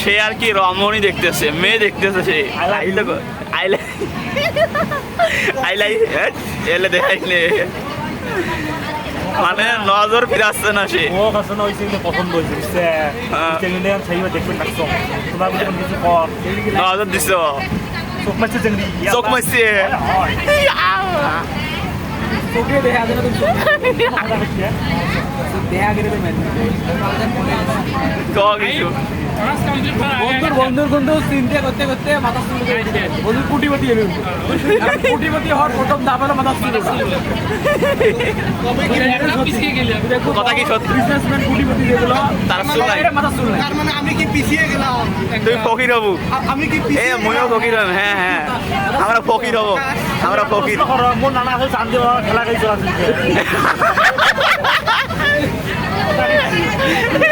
সে আর কি রমণী দেখতেছে মেয়ে দেখতেছে সে। Love আইলে you. এলে দেখাইলে মানে নজর ফিরাচ্ছে না সে। ও কাছে না ওই পছন্দ হয়েছে বুঝছে? হ্যাঁ। চেঙ্গি চাইবে দেখবেন ডাকছো তোমার কোনো কিছু কর। নজর দিছ চোখ মারছে চোখ মারছে। দেখা তুমি দেখা গেলে বন্ধুর বন্ধুর বন্ধু চিন্তা করতে করতে মাথা শুরু করে বন্ধুর কুটিপতি এলো কুটিপতি হওয়ার প্রথম ধাপ হলো মাথা শুরু কথা কি সত্যি বিজনেসম্যান কুটিপতি যেগুলো তারা শুরু নাই। মাথা শুরু নাই তার মানে আমি কি পিছিয়ে গেলাম তুই ফকির হবু। আমি কি এ পিছিয়ে ময়ও ফকির হব হ্যাঁ হ্যাঁ আমরা ফকির হব। আমরা ফকির মোর নানা চান খেলা